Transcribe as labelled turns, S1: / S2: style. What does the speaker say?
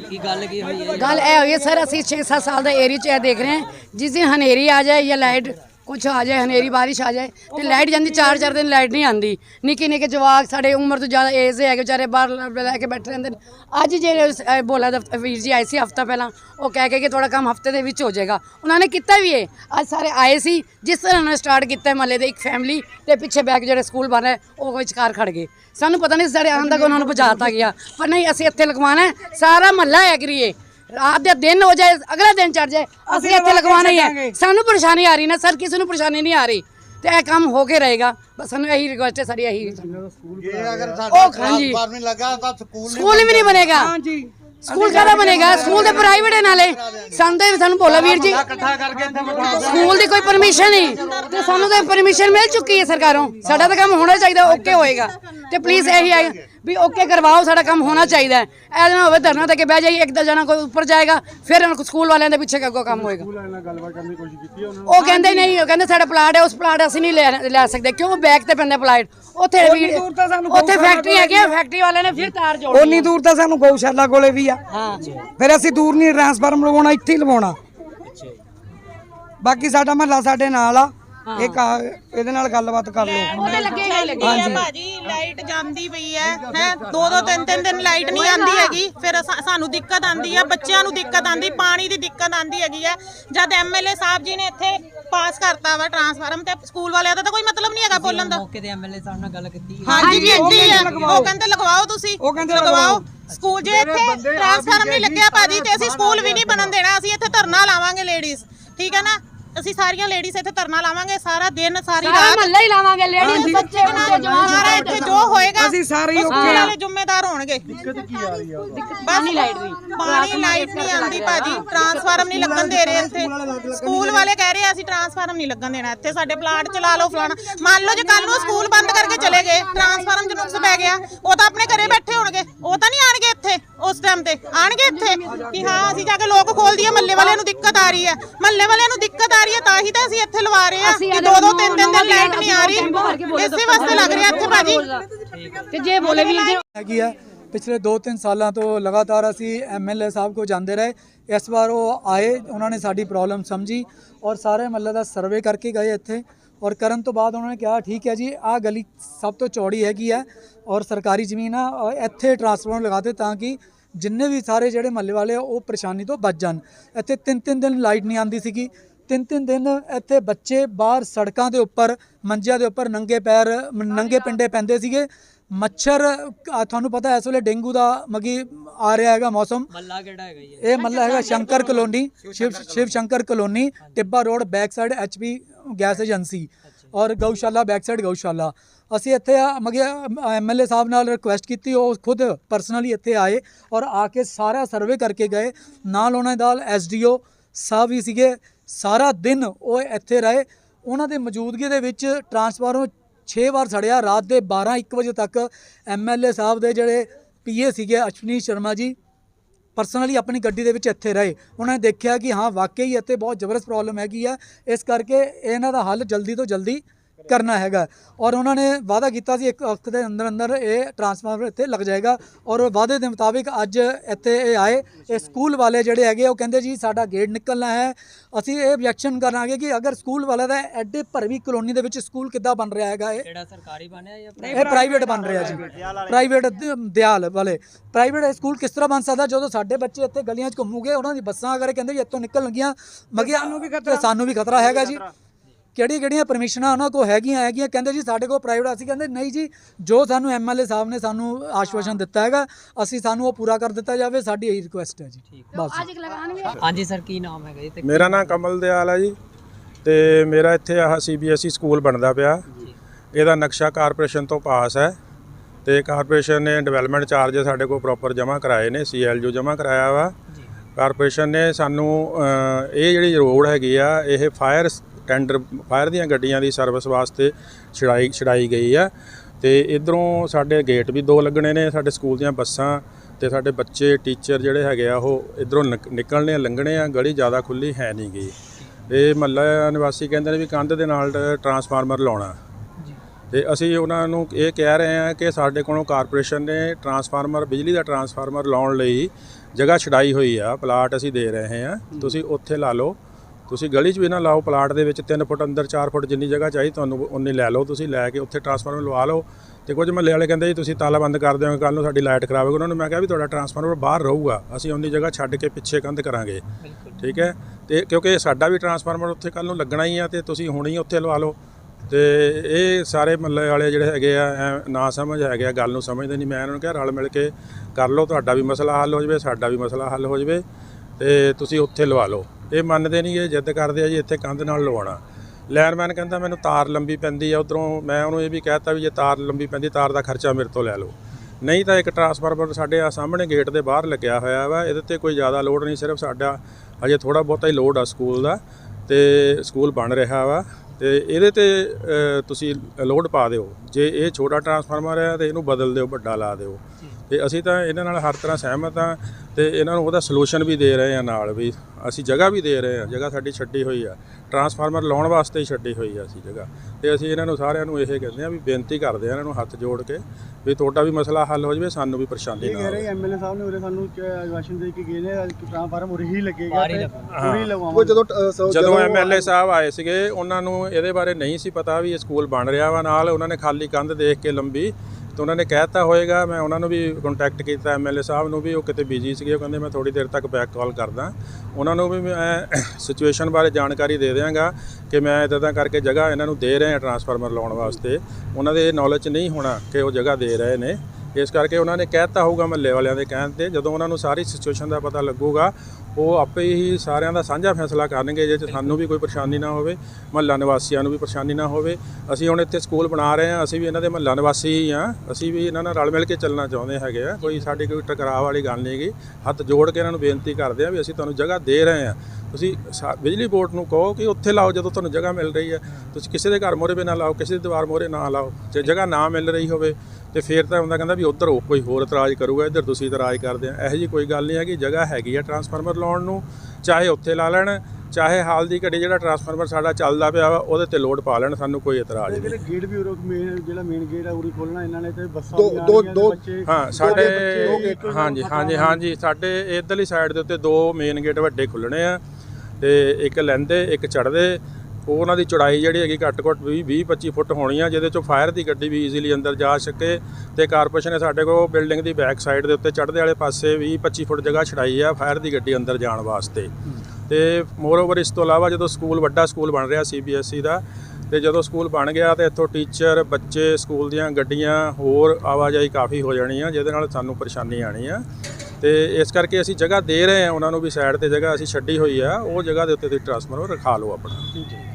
S1: ਕੀ ਗੱਲ ਕੀ ਹੋਈ ਹੈ
S2: ਗੱਲ ਇਹ ਹੋਈ ਹੈ ਸਰ ਅਸੀਂ 6-7 ਸਾਲ ਦਾ ਏਰੀਆ 'ਚ ਇਹ ਦੇਖ ਰਹੇ ਹਾਂ। ਜਿਸ ਦਿਨ ਹਨੇਰੀ ਆ ਜਾਏ ਜਾਂ ਲਾਈਟ ਕੁਛ ਆ ਜਾਏ ਹਨੇਰੀ ਬਾਰਿਸ਼ ਆ ਜਾਏ ਤੇ ਲਾਈਟ ਜਾਂਦੀ 4-4 ਦਿਨ ਲਾਈਟ ਨਹੀਂ ਆਂਦੀ। ਨਿੱਕੇ ਨਿੱਕੇ ਜਵਾਕ ਸਾਡੇ ਉਮਰ ਤੋਂ ਜ਼ਿਆਦਾ ਏਜ ਦੇ ਹੈਗੇ ਵਿਚਾਰੇ ਬਾਹਰ ਲੈ ਕੇ ਬੈਠੇ ਰਹਿੰਦੇ ਨੇ। ਅੱਜ ਜਿਹੜੇ ਅਹ, ਬੋਲਾ ਦਾ ਵੀਰ ਜੀ ਆਏ ਸੀ ਹਫਤਾ ਪਹਿਲਾਂ ਉਹ ਕਹਿ ਕੇ ਕਿ ਤੁਹਾਡਾ ਕੰਮ ਹਫ਼ਤੇ ਦੇ ਵਿੱਚ ਹੋ ਜਾਏਗਾ। ਉਹਨਾਂ ਨੇ ਕੀਤਾ ਵੀ ਹੈ ਅੱਜ ਸਾਰੇ ਆਏ ਸੀ ਜਿਸ ਤਰ੍ਹਾਂ ਉਹਨਾਂ ਨੇ ਸਟਾਰਟ ਕੀਤਾ ਮਹੱਲੇ ਦੇ ਇੱਕ ਫੈਮਿਲੀ ਤੇ ਪਿੱਛੇ ਬੈਕ ਜਿਹੜੇ ਸਕੂਲ ਬਣ ਰਿਹਾ ਉਹ ਵਿਚਕਾਰ ਖੜ ਗਏ। ਸਾਨੂੰ ਪਤਾ ਨਹੀਂ ਸਾਡੇ ਆਉਣ ਤੱਕ ਉਹਨਾਂ ਨੂੰ ਪਹੁੰਚਾਤਾ ਗਿਆ। ਪਰ ਨਹੀਂ ਅਸੀਂ ਇੱਥੇ ਲਗਵਾਉਣਾ ਸਾਰਾ ਮਹੱਲਾ ਐਗਰੀ ਹੈ ਰਾਤ ਦੇ ਦਿਨ ਹੋ ਜਾਏ ਅਗਲਾ ਦਿਨ ਚੜ ਜਾਏ ਅਸੀਂ ਇੱਥੇ ਲਗਵਾਉਣਾ ਹੀ ਹੈ ਸਾਨੂੰ ਪਰੇਸ਼ਾਨੀ ਆ ਰਹੀ ਨਾ ਸਰ ਕਿਸੇ ਨੂੰ ਪਰੇਸ਼ਾਨੀ ਨਹੀਂ ਆ ਰਹੀ। ਤੇ ਇਹ ਕੰਮ ਹੋ ਕੇ ਰਹੇਗਾ। ਬਸ ਸਾਨੂੰ ਇਹੀ ਰਿਕੁਐਸਟ ਹੈ ਸਾਡੀ ਇਹੀ
S3: ਇਹ ਅਗਰ
S2: ਉਹ
S3: ਸਾਡਾ
S2: ਹਾਂਜੀ।
S3: ਟ੍ਰਾਂਸਫਾਰਮਰ ਨਹੀਂ ਲੱਗਾ ਤਾਂ ਸਕੂਲ
S2: ਵੀ ਨਹੀਂ ਬਣੇਗਾ।
S4: ਹਾਂਜੀ।
S2: ਸਕੂਲ ਕਾਹਦਾ ਬਣੇਗਾ? ਸਕੂਲ ਤੇ ਪ੍ਰਾਈਵੇਟ ਹੈ ਨਾਲੇ। ਸਾਨੂੰ ਤੇ ਸਾਨੂੰ ਬੋਲਾ ਵੀਰ ਜੀ। ਸਕੂਲ ਦੀ ਕੋਈ ਪਰਮਿਸ਼ਨ ਨਹੀਂ। ਤੇ ਸਾਨੂੰ ਤਾਂ ਪਰਮਿਸ਼ਨ ਮਿਲ ਚੁੱਕੀ ਹੈ ਸਰਕਾਰੋਂ। ਸਾਡਾ ਤਾਂ ਕੰਮ ਹੋਣਾ ਚਾਹੀਦਾ ਓਕੇ ਹੋਏਗਾ। ਤੇ ਪਲੀਜ਼ ਇਹੀ ਹੈ ਵੀ ਓਕੇ ਕਰਵਾਓ ਸਾਡਾ ਕੰਮ ਹੋਣਾ ਚਾਹੀਦਾ ਹੈ। ਐ ਨਾ ਹੋਵੇ ਧਰਨਾ ਤੇ ਕੇ ਬਹਿ ਜਾਈਏ ਇੱਕ ਤਾਂ ਜਣਾ ਕੋਈ ਉੱਪਰ ਜਾਏਗਾ ਫਿਰ ਸਕੂਲ ਵਾਲਿਆਂ ਦੇ ਪਿੱਛੇ ਅੱਗੋਂ ਕੰਮ ਹੋਏਗਾ। ਉਹ ਕਹਿੰਦੇ ਨਹੀਂ ਉਹ ਕਹਿੰਦੇ ਸਾਡਾ ਪਲਾਟ ਹੈ ਉਸ ਪਲਾਟ ਅਸੀਂ ਨਹੀਂ ਲੈ ਲੈ ਸਕਦੇ। ਕਿਉਂ? ਬੈਕ ਤੇ ਪੈਂਦਾ ਪਲਾਟ। ਉੱਥੇ ਵੀ
S4: ਦੂਰ ਤਾਂ ਸਾਨੂੰ
S2: ਉੱਥੇ ਫੈਕਟਰੀ ਹੈਗੀ ਆ, ਫੈਕਟਰੀ ਵਾਲਿਆਂ ਨੇ ਫਿਰ ਤਾਰ ਜੋੜੀ
S4: ਉਨੀ ਦੂਰ ਤਾਂ ਸਾਨੂੰ ਗਊਸ਼ਾਲਾ ਕੋਲੇ ਵੀ ਆ।
S2: ਹਾਂ।
S4: ਫਿਰ ਅਸੀਂ ਦੂਰ ਨਹੀਂ ਟਰਾਂਸਫਾਰਮ ਲਵਾਉਣਾ ਇੱਥੇ ਹੀ ਲਵਾਉਣਾ। ਬਾਕੀ ਸਾਡਾ ਮਹੱਲਾ ਸਾਡੇ ਨਾਲ ਆ। ਇਹ ਕਾ- ਇਹਦੇ ਨਾਲ ਗੱਲਬਾਤ ਕਰ ਲਓ।
S2: ਉਹਦੇ ਲੱਗੇਗਾ ਹੀ ਲੱਗੇਗਾ
S5: ਲੱਗੀ ਹੈ ਭਾਜੀ ਲਾਈਟ ਜਾਂਦੀ ਪਈ ਹੈ। ਹੈ ਦੋ ਦੋ ਤਿੰਨ ਤਿੰਨ ਦਿਨ ਲਾਈਟ ਨਹੀਂ ਆਂਦੀ ਹੈਗੀ। ਫਿਰ ਸਾ- ਸਾਨੂੰ ਦਿੱਕਤ ਆਂਦੀ ਹੈ ਬੱਚਿਆਂ ਨੂੰ ਦਿੱਕਤ ਆਂਦੀ ਪਾਣੀ ਦੀ ਦਿੱਕਤ ਆਂਦੀ ਹੈਗੀ ਹੈ ਜਦ ਐਮਐਲਏ ਸਾਹਿਬ ਜੀ ਨੇ ਇੱਥੇ ਪਾਸ ਕਰਤਾ ਵਾ ਟਰਾਂਸਫਾਰਮ ਤੇ ਸਕੂਲ ਵਾਲਿਆਂ ਦਾ ਤਾਂ ਕੋਈ ਮਤਲਬ ਨਹੀਂ ਹੈਗਾ ਬੋਲਣ ਦਾ।
S1: ਮੌਕੇ ਤੇ ਐਮਐਲਏ ਸਾਹਿਬ ਨਾਲ ਗੱਲ ਕੀਤੀ।
S5: ਹਾਂਜੀ ਕੀਤੀ ਹੈ ਉਹ ਕਹਿੰਦੇ ਲਗਵਾਓ ਤੁਸੀਂ।
S4: ਉਹ ਕਹਿੰਦੇ
S5: ਲਗਵਾਓ। ਸਕੂਲ ਜੇ ਇੱਥੇ ਟਰਾਂਸਫਾਰਮ ਨਹੀਂ ਲੱਗਿਆ ਭਾਜੀ ਤੇ ਅਸੀਂ ਸਕੂਲ ਵੀ ਨਹੀਂ ਬਣਨ ਦੇਣਾ। ਅਸੀਂ ਇੱਥੇ ਧਰਨਾ ਲਾਵਾਂਗੇ ਲੇਡੀਜ਼। ਠੀਕ ਹੈ ਨਾ? ਅਸੀਂ ਸਾਰੀਆਂ ਲੇਡੀਜ਼ ਇੱਥੇ ਧਰਨਾ ਲਾਵਾਂਗੇ ਸਾਰਾ ਦਿਨ ਸਾਰੀ
S2: ਸਾਰਾ
S5: ਰਾਤ।
S2: ਮਹੱਲਾ ਹੀ ਲਾਵਾਂਗੇ ਲੇਡੀਜ਼ ਬੱਚੇ ਜਵਾਨ
S5: ਸਾਰਾ ਇੱਥੇ ਜੋ ਹੋਏਗਾ
S4: ਅਸੀਂ ਸਾਰੇ ਹੀ
S5: ਸਕੂਲ ਵਾਲੇ ਜ਼ਿੰਮੇਦਾਰ ਹੋਣਗੇ।
S2: ਪਾਣੀ ਲਾਈਟ ਦੀ
S5: ਪਾਣੀ ਲਾਈਟ ਨਹੀਂ ਆਉਂਦੀ ਭਾਜੀ। ਟਰਾਂਸਫਾਰਮ ਨਹੀਂ ਲੱਗਣ ਦੇ ਰਹੇ ਇੱਥੇ। ਸਕੂਲ ਵਾਲੇ ਕਹਿ ਰਹੇ ਆ ਅਸੀਂ ਟਰਾਂਸਫਾਰਮ ਨਹੀਂ ਲੱਗਣ ਦੇਣਾ। ਇੱਥੇ ਸਾਡੇ ਪਲਾਟ ਚਲਾ ਲਓ ਫਲਾਣਾ। ਮੰਨ ਲਓ ਜੇ ਕੱਲ ਨੂੰ ਸਕੂਲ ਬੰਦ ਕਰਕੇ ਚਲੇ ਗਏ ਟਰਾਂਸਫਾਰਮ ਚ ਨੁਕਸ ਪੈ ਗਿਆ ਉਹ ਤਾਂ ਆਪਣੇ ਘਰੇ ਬੈਠੇ ਹੋਣਗੇ। ਉਹ ਤਾਂ ਨਹੀਂ ਆਣਗੇ ਉਸ ਟਾਈਮ ਤੇ ਆਣਗੇ ਇੱਥੇ ਕਿ ਹਾਂ ਅਸੀਂ ਜਾ ਕੇ ਲੋਕ ਖੋਲ ਦਈਏ ਮੱਲੇ ਵਾਲਿਆਂ ਨੂੰ ਦਿੱਕਤ ਆ ਰਹੀ ਹੈ ਮੱਲੇ ਵਾਲਿਆਂ ਨੂੰ ਦਿੱਕਤ ਆ ਰਹੀ ਹੈ ਤਾਂ ਹੀ ਤਾਂ ਅਸੀਂ ਇੱਥੇ ਲਵਾ ਰਹੇ ਆ ਕਿ ਦੋ ਦੋ
S2: ਨੌ-
S5: ਤਿੰਨ ਦਿਨ ਲਾਈਟ ਨਹੀਂ ਆ ਰਹੀ ਇਸੇ ਵਾਸਤੇ ਲੱਗ ਰਿਹਾ ਇੱਥੇ ਭਾਜੀ
S2: ਤੇ ਜੇ ਬੋਲੇ ਜੀ
S6: ਹੈਗੀ ਹੈ ਪਿਛਲੇ 2-3 ਸਾਲਾਂ ਤੋਂ ਲਗਾਤਾਰ ਅਸੀਂ ਐਮਐਲਏ ਸਾਹਿਬ ਕੋ ਜਾਂਦੇ ਰਹੇ ਇਸ ਵਾਰ ਉਹ ਆਏ ਉਹਨਾਂ ਨੇ ਸਾਡੀ ਪ੍ਰੋਬਲਮ ਸਮਝੀ ਔਰ ਸਾਰੇ ਮਹੱਲੇ ਦਾ ਸਰਵੇ ਕਰਕੇ ਗਏ ਇੱਥੇ ਔਰ ਕਰਨ ਤੋਂ ਬਾਅਦ ਉਹਨਾਂ ਨੇ ਕਿਹਾ ਠੀਕ ਹੈ ਜੀ ਆਹ ਗਲੀ ਸਭ ਤੋਂ ਚੌੜੀ ਹੈਗੀ ਹੈ ਔਰ ਸਰਕਾਰੀ ਜ਼ਮੀਨ ਆ ਇੱਥੇ ਟਰਾਂਸਫਾਰਮਰ ਲਗਾ ਦੇ ਤਾਂ ਕਿ ਜਿੰਨੇ ਵੀ ਸਾਰੇ ਜਿਹੜੇ ਮਹੱਲੇ ਵਾਲੇ ਆ ਉਹ ਪਰੇਸ਼ਾਨੀ ਤੋਂ ਬਚ ਜਾਣ। ਇੱਥੇ ਤਿੰਨ ਤਿੰਨ ਦਿਨ ਲਾਈਟ ਨਹੀਂ ਆਉਂਦੀ ਸੀਗੀ। ਤਿੰਨ ਤਿੰਨ ਦਿਨ ਇੱਥੇ ਬੱਚੇ ਬਾਹਰ ਸੜਕਾਂ ਦੇ ਉੱਪਰ ਮੰਜਿਆਂ ਦੇ ਉੱਪਰ ਨੰਗੇ ਪੈਰ ਨੰਗੇ ਪਿੰਡੇ ਪੈਂਦੇ ਸੀਗੇ। ਮੱਛਰ ਤੁਹਾਨੂੰ ਪਤਾ ਇਸ ਵੇਲੇ ਡੇਂਗੂ ਦਾ ਮਗੀ ਆ ਰਿਹਾ ਹੈਗਾ ਮੌਸਮ।
S1: ਮੱਲਾ ਕਿਹੜਾ ਹੈਗਾ
S6: ਇਹ ਮੱਲਾ ਹੈਗਾ Shankar colony. Shiv Shiv Shankar colony Tibba road back side HP gas agency. ਔਰ ਗਊਸ਼ਾਲਾ ਬੈਕ ਸਾਈਡ ਗਊਸ਼ਾਲਾ। ਅਸੀਂ ਇੱਥੇ ਮਗੇ ਐਮਐਲਏ ਸਾਹਿਬ ਨਾਲ ਰਿਕੁਐਸਟ ਕੀਤੀ, ਉਹ ਖੁਦ ਪਰਸਨਲੀ ਇੱਥੇ ਆਏ ਔਰ ਆ ਕੇ ਸਾਰਾ ਸਰਵੇ ਕਰਕੇ ਗਏ। ਨਾਲ ਉਹਨਾਂ ਨਾਲ ਐਸਡੀਓ ਸਾਹਿਬ ਵੀ ਸੀਗੇ। ਸਾਰਾ ਦਿਨ ਉਹ ਇੱਥੇ ਰਹੇ। ਉਹਨਾਂ ਦੇ ਮੌਜੂਦਗੀ ਦੇ ਵਿੱਚ ਟਰਾਂਸਫਾਰਮਰ 6 ਵਾਰ ਸੜਿਆ। ਰਾਤ ਦੇ 12 1 ਵਜੇ ਤੱਕ ਐਮਐਲਏ ਸਾਹਿਬ ਦੇ ਜਿਹੜੇ ਪੀਏ ਸੀਗੇ, ਅਸ਼ਵਨੀ ਸ਼ਰਮਾ ਜੀ ਪਰਸਨਲੀ ਆਪਣੀ ਗੱਡੀ ਦੇ ਵਿੱਚ ਇੱਥੇ ਰਹੇ। ਉਹਨਾਂ ਨੇ ਦੇਖਿਆ ਕਿ ਹਾਂ, ਵਾਕਈ ਇੱਥੇ ਬਹੁਤ ਜ਼ਬਰਦਸਤ ਪ੍ਰੋਬਲਮ ਹੈਗੀ ਆ। ਇਸ ਕਰਕੇ ਇਹਨਾਂ ਦਾ ਹੱਲ ਜਲਦੀ ਤੋਂ ਜਲਦੀ ਕਰਨਾ ਹੈਗਾ। ਔਰ ਉਹਨਾਂ ਨੇ ਵਾਅਦਾ ਕੀਤਾ ਸੀ ਇੱਕ ਵਕਤ ਦੇ ਅੰਦਰ ਅੰਦਰ ਇਹ ਟਰਾਂਸਫਾਰਮਰ ਇੱਥੇ ਲੱਗ ਜਾਏਗਾ। ਔਰ ਵਾਅਦੇ ਦੇ ਮੁਤਾਬਿਕ ਅੱਜ ਇੱਥੇ ਇਹ ਆਏ। ਇਹ ਸਕੂਲ ਵਾਲੇ ਜਿਹੜੇ ਹੈਗੇ ਉਹ ਕਹਿੰਦੇ ਜੀ ਸਾਡਾ ਗੇਟ ਨਿਕਲਣਾ ਹੈ। ਅਸੀਂ ਇਹ ਆਬਜੈਕਸ਼ਨ ਕਰਾਂਗੇ ਕਿ ਅਗਰ ਸਕੂਲ ਵਾਲਾ ਦਾ ਐਡੇ ਭਰਵੀਂ ਕਲੋਨੀ ਦੇ ਵਿੱਚ ਸਕੂਲ ਕਿੱਦਾਂ ਬਣ ਰਿਹਾ ਹੈਗਾ ਇਹ
S1: ਕਿਹੜਾ ਸਰਕਾਰੀ ਬਣਿਆ ਜਾਂ
S6: ਇਹ ਪ੍ਰਾਈਵੇਟ ਬਣ ਰਿਹਾ ਜੀ। ਪ੍ਰਾਈਵੇਟ ਦਿਆਲ ਵਾਲੇ। ਪ੍ਰਾਈਵੇਟ ਸਕੂਲ ਕਿਸ ਤਰ੍ਹਾਂ ਬਣ ਸਕਦਾ? ਜਦੋਂ ਸਾਡੇ ਬੱਚੇ ਇੱਥੇ ਗਲੀਆਂ 'ਚ ਘੁੰਮੂਗੇ ਉਹਨਾਂ ਦੀ ਬੱਸਾਂ ਅਗਰ ਕਹਿੰਦੇ ਜੀ ਇੱਥੋਂ ਨਿਕਲ ਲੱਗੀਆਂ ਮਗਿਆ ਸਾਨੂੰ ਵੀ ਖਤਰਾ ਹੈਗਾ ਜੀ। ਕਿਹੜੀ ਕਿਹੜੀਆਂ ਪਰਮਿਸ਼ਨਾਂ ਉਹਨਾਂ ਕੋਲ ਹੈਗੀਆਂ ਹੈਗੀਆਂ? ਕਹਿੰਦੇ ਜੀ ਸਾਡੇ ਕੋਲ ਪ੍ਰਾਈਵੇਟ ਅਸੀਂ ਕਹਿੰਦੇ ਨਹੀਂ ਜੀ ਜੋ ਸਾਨੂੰ ਐਮਐਲਏ ਸਾਹਿਬ ਨੇ ਸਾਨੂੰ ਆਸ਼ਵਾਸਨ ਦਿੱਤਾ ਹੈਗਾ ਅਸੀਂ ਸਾਨੂੰ ਉਹ ਪੂਰਾ ਕਰ ਦਿੱਤਾ ਜਾਵੇ ਸਾਡੀ ਇਹੀ ਰਿਕੁਐਸਟ ਹੈ ਜੀ। ਬਸ
S1: ਹਾਂਜੀ ਸਰ ਕੀ ਨਾਮ ਹੈਗਾ ਜੀ? ਤੇ
S7: ਮੇਰਾ ਨਾਮ ਕਮਲ ਦਿਆਲ ਹੈ ਜੀ ਤੇ ਮੇਰਾ ਇੱਥੇ ਆਹ ਸੀਬੀਐਸਈ ਸਕੂਲ ਬਣਦਾ ਪਿਆ। ਇਹਦਾ ਨਕਸ਼ਾ ਕਾਰਪੋਰੇਸ਼ਨ ਤੋਂ ਪਾਸ ਹੈ ਤੇ ਕਾਰਪੋਰੇਸ਼ਨ ਨੇ ਡਿਵੈਲਪਮੈਂਟ ਚਾਰਜ ਸਾਡੇ ਕੋਲ ਪ੍ਰੋਪਰ ਜਮ੍ਹਾਂ ਕਰਾਏ ਨੇ ਸੀਐਲਯੂ ਜਮ੍ਹਾਂ ਕਰਾਇਆ ਵਾ। ਕਾਰਪੋਰੇਸ਼ਨ ਨੇ ਸਾਨੂੰ ਇਹ ਜਿਹੜੀ ਰੋਡ ਹੈਗੀ ਆ ਇਹ ਫਾਇਰ ਟੈਂਡਰ ਫਾਇਰ ਦੀਆਂ ਗੱਡੀਆਂ ਦੀ ਸਰਵਿਸ ਵਾਸਤੇ ਛੜਾਈ ਛੜਾਈ ਗਈ ਆ। ਤੇ ਇਧਰੋਂ ਸਾਡੇ ਗੇਟ ਵੀ ਦੋ ਲੱਗਣੇ ਨੇ ਸਾਡੇ ਸਕੂਲ ਦੀਆਂ ਬੱਸਾਂ ਤੇ ਸਾਡੇ ਬੱਚੇ ਟੀਚਰ ਜਿਹੜੇ ਹੈਗੇ ਆ ਉਹ ਇਧਰੋਂ ਨਿਕਲਣੇ ਆ, ਲੰਘਣੇ ਆ ਗਲੀ ਜ਼ਿਆਦਾ ਖੁੱਲੀ ਹੈ ਨਹੀਂ ਗਈ ਇਹ ਮਹੱਲਾ ਨਿਵਾਸੀ ਕਹਿੰਦੇ ਨੇ ਵੀ ਕੰਧ ਦੇ ਨਾਲ ਟਰਾਂਸਫਾਰਮਰ ਲਾਉਣਾ। ਤੇ ਅਸੀਂ ਉਹਨਾਂ ਨੂੰ ਇਹ ਕਹਿ ਰਹੇ ਹਾਂ ਕਿ ਸਾਡੇ ਕੋਲੋਂ ਕਾਰਪੋਰੇਸ਼ਨ ਨੇ ਟਰਾਂਸਫਾਰਮਰ ਬਿਜਲੀ ਦਾ ਟਰਾਂਸਫਾਰਮਰ ਲਾਉਣ ਲਈ ਜਗ੍ਹਾ ਛਡਾਈ ਹੋਈ ਆ ਪਲਾਟ ਅਸੀਂ ਦੇ ਰਹੇ ਹਾਂ। ਤੁਸੀਂ ਉੱਥੇ ਲਾ ਲਓ। ਤੁਸੀਂ ਗਲੀ 'ਚ ਵੀ ਨਾ ਲਾਓ ਪਲਾਟ ਦੇ ਵਿੱਚ 3 ਫੁੱਟ ਅੰਦਰ 4 ਫੁੱਟ ਜਿੰਨੀ ਜਗ੍ਹਾ ਚਾਹੀਦੀ ਤੁਹਾਨੂੰ ਉਨੀ ਲੈ ਲਓ ਤੁਸੀਂ ਲੈ ਕੇ ਉੱਥੇ ਟਰਾਂਸਫਾਰਮਰ ਲਵਾ ਲਓ। ਤੇ ਕੁਝ ਮਹੱਲੇ ਵਾਲੇ ਕਹਿੰਦੇ ਜੀ ਤੁਸੀਂ ਤਾਲਾ ਬੰਦ ਕਰ ਦਿਓਗੇ ਕੱਲ ਨੂੰ ਸਾਡੀ ਲਾਈਟ ਖਰਾਬ ਹੋਊਗੀ। ਉਹਨਾਂ ਨੂੰ ਮੈਂ ਕਿਹਾ ਵੀ ਤੁਹਾਡਾ ਟਰਾਂਸਫਾਰਮਰ ਬਾਹਰ ਰਹੂਗਾ ਅਸੀਂ ਉਨੀ ਜਗ੍ਹਾ ਛੱਡ ਕੇ ਪਿੱਛੇ ਕੰਧ ਕਰਾਂਗੇ। ਠੀਕ ਹੈ? ਤੇ ਕਿਉਂਕਿ ਸਾਡਾ ਵੀ ਟਰਾਂਸਫਾਰਮਰ ਉੱਥੇ ਕੱਲ ਨੂੰ ਲੱਗਣਾ ਹੀ ਆ ਤੇ ਤੁਸੀਂ ਹੁਣੇ ਹੀ ਉੱਥੇ ਲਵਾ ਲਓ। ਤੇ ਇਹ ਸਾਰੇ ਮਹੱਲੇ ਵਾਲੇ ਜਿਹੜੇ ਹੈਗੇ ਆ ਐਂ ਨਾ ਸਮਝ ਹੈਗੇ ਆ ਗੱਲ ਨੂੰ ਸਮਝਦੇ ਨਹੀਂ। ਮੈਂ ਇਹਨਾਂ ਨੂੰ ਕਿਹਾ ਰਲ ਮਿਲ ਕੇ ਕਰ ਲਓ ਤੁਹਾਡਾ ਵੀ ਮਸਲਾ ਹੱਲ ਹੋ ਜਾਵੇ ਸਾਡਾ ਵੀ ਮਸਲਾ ਹੱਲ ਹੋ ਜਾਵੇ ਤੇ ਤੁਸੀਂ ਉੱਥੇ ਲਵਾ ਲਓ। ਇਹ ਮੰਨਦੇ ਨਹੀਂ, ਇਹ ਜਿੱਦ ਕਰਦੇ ਆ ਜੀ, ਇੱਥੇ ਕੰਧ ਨਾਲ ਲਵਾਉਣਾ। ਲੈਨਮੈਨ ਕਹਿੰਦਾ, ਮੈਨੂੰ ਤਾਰ ਲੰਬੀ ਪੈਂਦੀ ਆ, ਉਧਰੋਂ ਮੈਂ ਉਹਨੂੰ ਇਹ ਵੀ ਕਹਿਤਾ ਵੀ ਜੇ ਤਾਰ ਲੰਬੀ ਪੈਂਦੀ, ਤਾਰ ਦਾ ਖਰਚਾ ਮੇਰੇ ਤੋਂ ਲੈ ਲਓ। ਨਹੀਂ ਤਾਂ ਇੱਕ ਟਰਾਂਸਫਾਰਮਰ ਸਾਡੇ ਆ ਸਾਹਮਣੇ ਗੇਟ ਦੇ ਬਾਹਰ ਲੱਗਿਆ ਹੋਇਆ ਵਾ, ਇਹਦੇ ਤੇ ਕੋਈ ਜ਼ਿਆਦਾ ਲੋਡ ਨਹੀਂ, ਸਿਰਫ ਸਾਡਾ ਅਜੇ ਥੋੜਾ ਬਹੁਤਾ ਹੀ ਲੋਡ ਆ ਸਕੂਲ ਦਾ ਤੇ ਸਕੂਲ ਬਣ ਰਿਹਾ ਵਾ ਤੇ ਇਹਦੇ ਤੇ ਤੁਸੀਂ ਲੋਡ ਪਾ ਦਿਓ। ਜੇ ਇਹ ਛੋਟਾ ਟਰਾਂਸਫਾਰਮਰ ਹੈ ਤੇ ਇਹਨੂੰ ਬਦਲ ਦਿਓ, ਵੱਡਾ ਲਾ ਦਿਓ। ਤੇ ਅਸੀਂ ਤਾਂ ਇਹਨਾਂ ਨਾਲ ਹਰ ਤਰ੍ਹਾਂ ਸਹਿਮਤ ਹਾਂ ਤੇ ਇਹਨਾਂ ਨੂੰ ਉਹਦਾ ਸੋਲੂਸ਼ਨ ਵੀ ਦੇ ਰਹੇ ਹਾਂ ਨਾਲ ਵੀ। ਅਸੀਂ ਜਗ੍ਹਾ ਵੀ ਦੇ ਰਹੇ ਹਾਂ ਜਗ੍ਹਾ ਸਾਡੀ ਛੱਡੀ ਹੋਈ ਆ। ਟਰਾਂਸਫਾਰਮਰ ਲਾਉਣ ਵਾਸਤੇ ਹੀ ਛੱਡੀ ਹੋਈ ਆ ਅਸੀਂ ਜਗ੍ਹਾ। ਤੇ ਅਸੀਂ ਇਹਨਾਂ ਨੂੰ ਸਾਰਿਆਂ ਨੂੰ ਇਹ ਕਹਿੰਦੇ ਆ ਵੀ ਬੇਨਤੀ ਕਰਦੇ ਆ ਇਹਨਾਂ ਨੂੰ ਹੱਥ ਜੋੜ ਕੇ ਵੀ ਤੁਹਾਡਾ ਵੀ ਮਸਲਾ ਹੱਲ ਹੋ ਜਾਵੇ ਸਾਨੂੰ ਵੀ ਪਰੇਸ਼ਾਨੀ ਨਾ ਹੋਵੇ।
S3: ਐਮਐਲਏ ਸਾਹਿਬ ਨੇ ਉਰੇ ਸਾਨੂੰ ਆਸ਼ਵਾਸਨ ਦੇ ਕੇ ਗਏ ਨੇ ਟ੍ਰਾਂਸਫਾਰਮ ਉਰੇ ਹੀ ਲੱਗੇਗਾ
S1: ਬਾਹਰ ਹੀ
S3: ਤੇ
S1: ਲੱਗਣਾ।
S3: ਉਰੇ ਹੀ ਲਗਵਾਵਾਂਗੇ ਜਦੋਂ
S7: ਜਦੋਂ ਐਮਐਲਏ ਸਾਹਿਬ ਆਏ ਸੀਗੇ ਉਹਨਾਂ ਨੂੰ ਇਹਦੇ ਬਾਰੇ ਨਹੀਂ ਸੀ ਪਤਾ ਵੀ ਇਹ ਸਕੂਲ ਬਣ ਰਿਹਾ ਵਾ ਨਾਲ ਉਹਨਾਂ ਨੇ ਖਾਲੀ ਕੰਧ ਦੇਖ ਕੇ ਲੰਬੀ ਤੇ ਉਹਨਾਂ ਨੇ ਕਹਿਤਾ ਹੋਏਗਾ, ਮੈਂ ਉਹਨਾਂ ਨੂੰ ਵੀ ਕੰਟੈਕਟ ਕੀਤਾ ਐਮਐਲਏ ਸਾਹਿਬ ਨੂੰ ਵੀ, ਉਹ ਕਿਤੇ ਬਿਜ਼ੀ ਸੀਗੇ, ਉਹ ਕਹਿੰਦੇ ਮੈਂ ਥੋੜੀ ਦੇਰ ਤੱਕ ਬੈਕ ਕਾਲ ਕਰਦਾ। ਉਹਨਾਂ ਨੂੰ ਵੀ ਮੈਂ ਸਿਚੁਏਸ਼ਨ ਬਾਰੇ ਜਾਣਕਾਰੀ ਦੇ ਦਿਆਂਗਾ ਕਿ ਮੈਂ ਇਦਾਂ ਦਾ ਕਰਕੇ ਜਗ੍ਹਾ ਇਹਨਾਂ ਨੂੰ ਦੇ ਰਹੇ ਹਾਂ ਟਰਾਂਸਫਾਰਮਰ ਲਾਉਣ ਵਾਸਤੇ। ਉਹਨਾਂ ਦੇ ਨੌਲੇਜ ਨਹੀਂ ਹੋਣਾ ਕਿ ਉਹ ਜਗ੍ਹਾ ਦੇ ਰਹੇ ਨੇ। ਇਸ ਕਰਕੇ ਉਹਨਾਂ ਨੇ ਕਹਿਤਾ ਹੋਊਗਾ ਮਹੱਲੇ ਵਾਲਿਆਂ ਦੇ ਕਹਿਣ ਤੇ, ਜਦੋਂ ਉਹਨਾਂ ਨੂੰ ਸਾਰੀ ਸਿਚੁਏਸ਼ਨ ਦਾ ਪਤਾ ਲੱਗੂਗਾ, ਉਹ ਆਪੇ ਹੀ ਸਾਰਿਆਂ ਦਾ ਸਾਂਝਾ ਫੈਸਲਾ ਕਰਨਗੇ ਜੇ 'ਚ ਸਾਨੂੰ ਵੀ ਕੋਈ ਪਰੇਸ਼ਾਨੀ ਨਾ ਹੋਵੇ, ਮਹੱਲਾ ਨਿਵਾਸੀਆਂ ਨੂੰ ਵੀ ਪਰੇਸ਼ਾਨੀ ਨਾ ਹੋਵੇ। ਅਸੀਂ ਹੁਣ ਇੱਥੇ ਸਕੂਲ ਬਣਾ ਰਹੇ ਹਾਂ, ਅਸੀਂ ਵੀ ਇਹਨਾਂ ਦੇ ਮਹੱਲਾ ਨਿਵਾਸੀ ਹੀ ਹਾਂ, ਅਸੀਂ ਵੀ ਇਹਨਾਂ ਨਾਲ ਰਲ ਮਿਲ ਕੇ ਚੱਲਣਾ ਚਾਹੁੰਦੇ ਹੈਗੇ ਆ, ਕੋਈ ਸਾਡੀ ਕੋਈ ਟਕਰਾਅ ਵਾਲੀ ਗੱਲ ਨਹੀਂ ਹੈਗੀ ਹੱਥ ਜੋੜ ਕੇ ਇਹਨਾਂ ਨੂੰ ਬੇਨਤੀ ਕਰਦੇ ਆ ਵੀ ਅਸੀਂ ਤੁਹਾਨੂੰ ਜਗ੍ਹਾ ਦੇ ਰਹੇ ਹਾਂ। ਤੁਸੀਂ ਸਾ- ਬਿਜਲੀ ਬੋਰਡ ਨੂੰ ਕਹੋ ਕਿ ਉੱਥੇ ਲਾਓ ਜਦੋਂ ਤੁਹਾਨੂੰ ਜਗ੍ਹਾ ਮਿਲ ਰਹੀ ਹੈ। ਤੁਸੀਂ ਕਿਸੇ ਦੇ ਘਰ ਮੋਰੇ ਵੀ ਨਾ ਲਾਓ ਕਿਸੇ ਦੀ ਦੀਵਾਰ ਮੋਰੇ ਨਾ ਲਾਓ। ਜੇ ਜਗ੍ਹਾ ਨਾ ਮਿਲ ਰਹੀ ਹੋਵੇ ਤੇ ਫਿਰ ਤਾਂ ਹੁੰਦਾ ਕਹਿੰਦਾ ਵੀ ਉਧਰ ਕੋਈ ਹੋਰ ਇਤਰਾਜ਼ ਕਰੂਗਾ ਇੱਧਰ ਤੁਸੀਂ ਇਤਰਾਜ਼ ਕਰਦੇ ਆ। ਇਹੋ ਜੀ ਕੋਈ ਗੱਲ ਨਹੀਂ ਹੈਗੀ ਜਗ੍ਹਾ ਹੈਗੀ ਆ ਟਰਾਂਸਫਾਰਮਰ ਲਾਉਣ ਨੂੰ ਚਾਹੇ ਉੱਥੇ ਲਾ ਲੈਣ ਚਾਹੇ ਹਾਲ ਦੀ ਘੜੀ ਜਿਹੜਾ ਟਰਾਂਸਫਾਰਮਰ ਸਾਡਾ ਚੱਲਦਾ ਪਿਆ ਵਾ ਉਹਦੇ ਤੇ ਲੋਡ ਪਾ ਲੈਣ ਸਾਨੂੰ ਕੋਈ ਇਤਰਾਜ਼ ਨਹੀਂ।
S3: ਗੇਟ ਵੀ ਮੇਨ ਜਿਹੜਾ ਮੇਨ ਗੇਟ ਆ ਉਰੇ ਖੋਲਣਾ ਇਹਨਾਂ ਨੇ ਤੇ ਬੱਸਾਂ ਵੀ ਆ ਰਹੀਆਂ ਬੱਚੇ।
S7: ਹਾਂ ਸਾਡੇ ਹਾਂਜੀ ਹਾਂਜੀ ਹਾਂਜੀ ਸਾਡੇ ਇਧਰਲੀ ਸਾਈਡ ਦੇ ਉੱਤੇ ਦੋ ਮੇਨ ਗੇਟ ਵੱਡੇ ਖੁੱਲਣੇ ਆ। ਤੇ ਇੱਕ ਲੈਂਦੇ, ਇੱਕ ਚੜਦੇ ਉਹ ਉਹਨਾਂ ਦੀ ਚੌੜਾਈ ਜਿਹੜੀ ਹੈਗੀ ਘੱਟ ਘੱਟ 20 20 25 ਫੁੱਟ ਹੋਣੀ ਆ, ਜਿਹਦੇ ਚੋਂ ਫਾਇਰ ਦੀ ਗੱਡੀ ਵੀ ਈਜ਼ੀਲੀ ਅੰਦਰ ਜਾ ਸਕੇ। ਤੇ ਕਾਰਪੋਰੇਸ਼ਨ ਨੇ ਸਾਡੇ ਕੋਲ ਬਿਲਡਿੰਗ ਦੀ ਬੈਕ ਸਾਈਡ ਦੇ ਉੱਤੇ ਚੜ੍ਹਦੇ ਵਾਲੇ ਪਾਸੇ 20 25 ਫੁੱਟ ਜਗ੍ਹਾ ਛੜਾਈ ਆ ਫਾਇਰ ਦੀ ਗੱਡੀ ਅੰਦਰ ਜਾਣ ਵਾਸਤੇ। ਤੇ ਮੋਰਓਵਰ ਇਸ ਤੋਂ ਇਲਾਵਾ ਜਦੋਂ ਸਕੂਲ, ਵੱਡਾ ਸਕੂਲ ਬਣ ਰਿਹਾ ਸੀਬੀਐਸਈ ਦਾ, ਤੇ ਜਦੋਂ ਸਕੂਲ ਬਣ ਗਿਆ ਤੇ ਇੱਥੋਂ ਟੀਚਰ, ਬੱਚੇ, ਸਕੂਲ ਦੀਆਂ ਗੱਡੀਆਂ ਹੋਰ ਆਵਾਜਾਈ ਕਾਫੀ ਹੋ ਜਾਣੀ ਆ ਜਿਹਦੇ ਨਾਲ ਸਾਨੂੰ ਪਰੇਸ਼ਾਨੀ ਆਣੀ ਆ। ਤੇ ਇਸ ਕਰਕੇ ਅਸੀਂ ਜਗ੍ਹਾ ਦੇ ਰਹੇ ਹਾਂ, ਉਹਨਾਂ ਨੂੰ ਵੀ ਸਾਈਡ ਤੇ ਜਗ੍ਹਾ ਅਸੀਂ ਛੱਡੀ ਹੋਈ ਆ, ਉਹ ਜਗ੍ਹਾ ਦੇ ਉੱਤੇ ਤੁਸੀਂ ਟਰਾਂਸਫਾਰਮਰ ਰਖਾ ਲਓ ਆਪਣਾ।